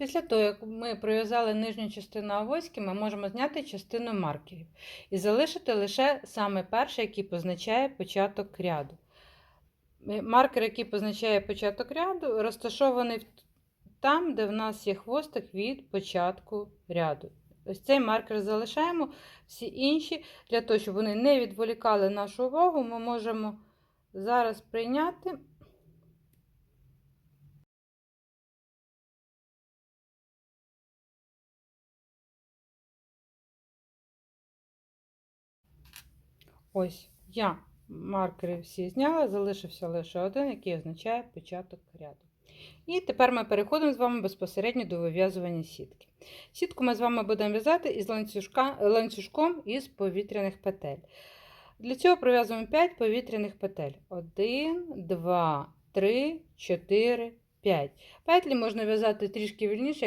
Після того, як ми пров'язали нижню частину авоськи, ми можемо зняти частину маркерів і залишити лише саме перший, який позначає початок ряду. Е, Маркер, який позначає початок ряду, розташований там, де в нас є хвостик від початку ряду. Ось цей маркер залишаємо. Всі інші, для того, щоб вони не відволікали нашу увагу, ми можемо зараз прийняти. Ось я маркери всі зняла, залишився лише один, який означає початок ряду. І тепер ми переходимо з вами безпосередньо до вив'язування сітки. Сітку ми з вами будемо в'язати із ланцюжка, ланцюжком із повітряних петель. Для цього пров'язуємо 5 повітряних петель. 1, 2, 3, 4, 5. Петлі можна в'язати трішки вільніше,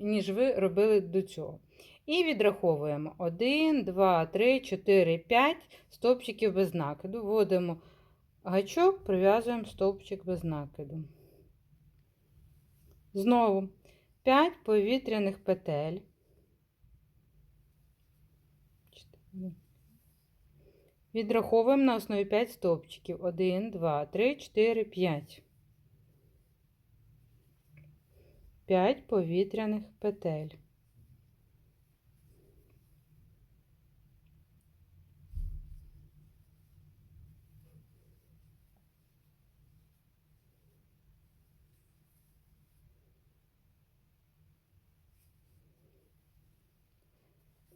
ніж ви робили до цього. І відраховуємо 1, 2, 3, 4, 5 стовпчиків без накиду. Вводимо гачок, прив'язуємо стовпчик без накиду. Знову 5 повітряних петель. Відраховуємо на основі 5 стовпчиків. 1, 2, 3, 4, 5. 5 повітряних петель.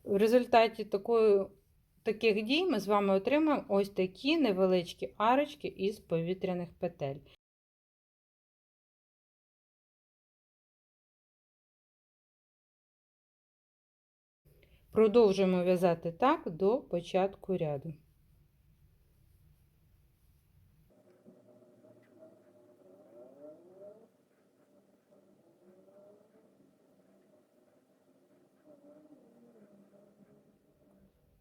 В результаті такої, таких дій ми з вами отримаємо ось такі невеличкі арочки із повітряних петель. Продовжуємо в'язати так до початку ряду.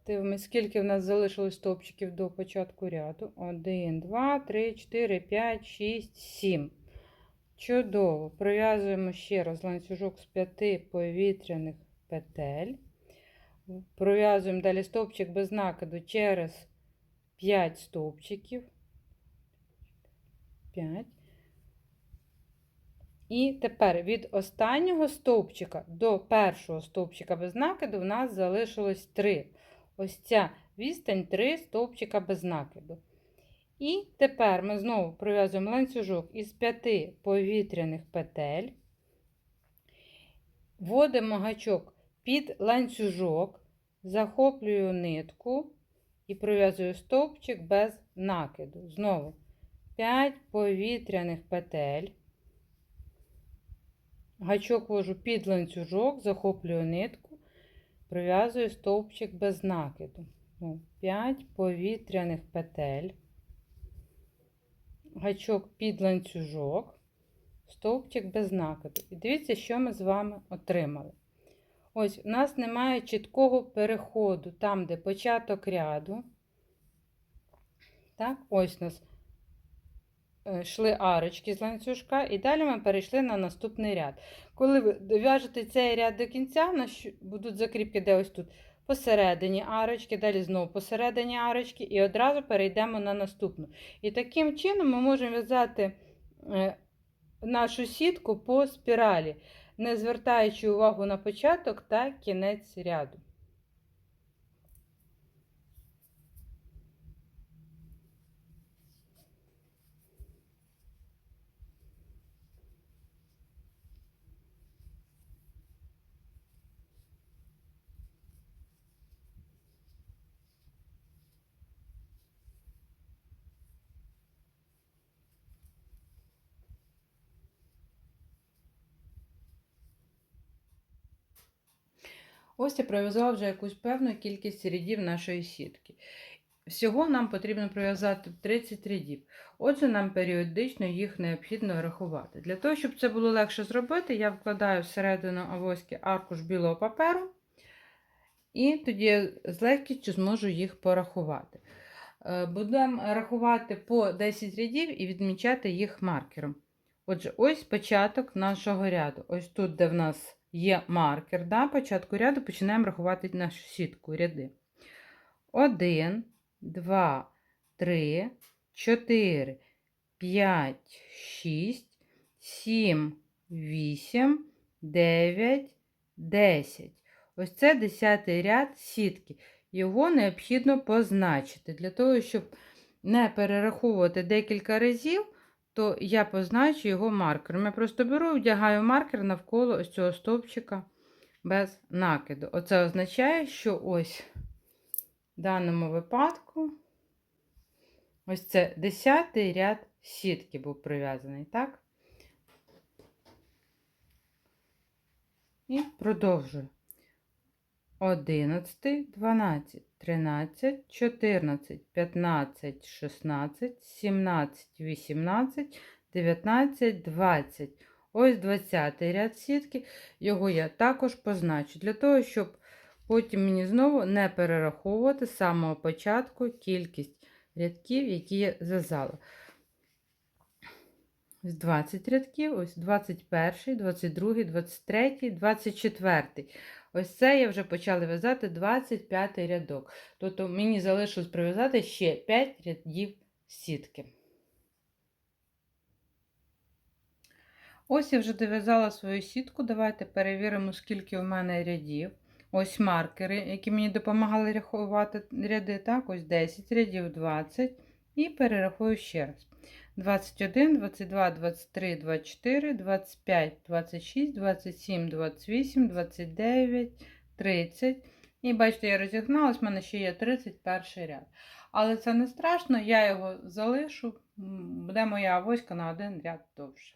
Дивимось, скільки в нас залишилось стовпчиків до початку ряду. 1, 2, 3, 4, 5, 6, 7. Чудово. Пров'язуємо ще раз ланцюжок з 5 повітряних петель. Пров'язуємо далі стовпчик без накиду через 5 стовпчиків. 5. І тепер від останнього стовпчика до першого стовпчика без накиду в нас залишилось 3. Ось ця відстань 3 стовпчика без накиду. І тепер ми знову пров'язуємо ланцюжок із 5 повітряних петель. Вводимо гачок під ланцюжок, захоплюю нитку і пров'язую стовпчик без накиду. Знову 5 повітряних петель. Гачок ввожу під ланцюжок, захоплюю нитку, пров'язую стовпчик без накиду. 5 повітряних петель. Гачок під ланцюжок, стовпчик без накиду. І дивіться, що ми з вами отримали. Ось, у нас немає чіткого переходу там, де початок ряду. Так, ось у нас е, йшли арочки з ланцюжка, і далі ми перейшли на наступний ряд. Коли ви дов'яжете цей ряд до кінця, будуть закріпки, де ось тут посередині арочки, далі знову посередині арочки, і одразу перейдемо на наступну. І таким чином ми можемо в'язати е, нашу сітку по спіралі, не звертаючи увагу на початок та кінець ряду. Ось я пров'язала вже якусь певну кількість рядів нашої сітки. Всього нам потрібно пров'язати 30 рядів. Отже, нам періодично їх необхідно рахувати. Для того, щоб це було легше зробити, я вкладаю всередину авоськи аркуш білого паперу, і тоді я з легкістю зможу їх порахувати. Е, Будемо рахувати по 10 рядів і відмічати їх маркером. Отже, ось початок нашого ряду. Ось тут, де в нас є маркер, да, початку ряду починаємо рахувати нашу сітку ряди. 1, 2, 3, 4, 5, 6, 7, 8, 9, 10. Ось це 10 ряд сітки. Його необхідно позначити. Для того, щоб не перераховувати декілька разів, то я позначу його маркером. Я просто беру, вдягаю маркер навколо ось цього стовпчика без накиду. Оце означає, що ось в даному випадку ось це 10 ряд сітки був прив'язаний, так? І продовжую. 11, 12, 13, 14, 15, 16, 17, 18, 19, 20. Ось 20 ряд сітки. Його я також позначу. Для того, щоб потім мені знову не перераховувати з самого початку кількість рядків, які я зв'язала. Ось 20 рядків, ось 21, 22, 23, 24. Ось це я вже почала в'язати 25 рядок. Тобто мені залишилось прив'язати ще 5 рядів сітки. Ось я вже дов'язала свою сітку. Давайте перевіримо, скільки у мене рядів. Ось маркери, які мені допомагали рахувати ряди. Так, ось 10 рядів, 20. І перерахую ще раз. 21, 22, 23, 24, 25, 26, 27, 28, 29, 30. І бачите, я розігналась, в мене ще є 31 ряд. Але це не страшно, я його залишу, буде моя авоська на один ряд довше.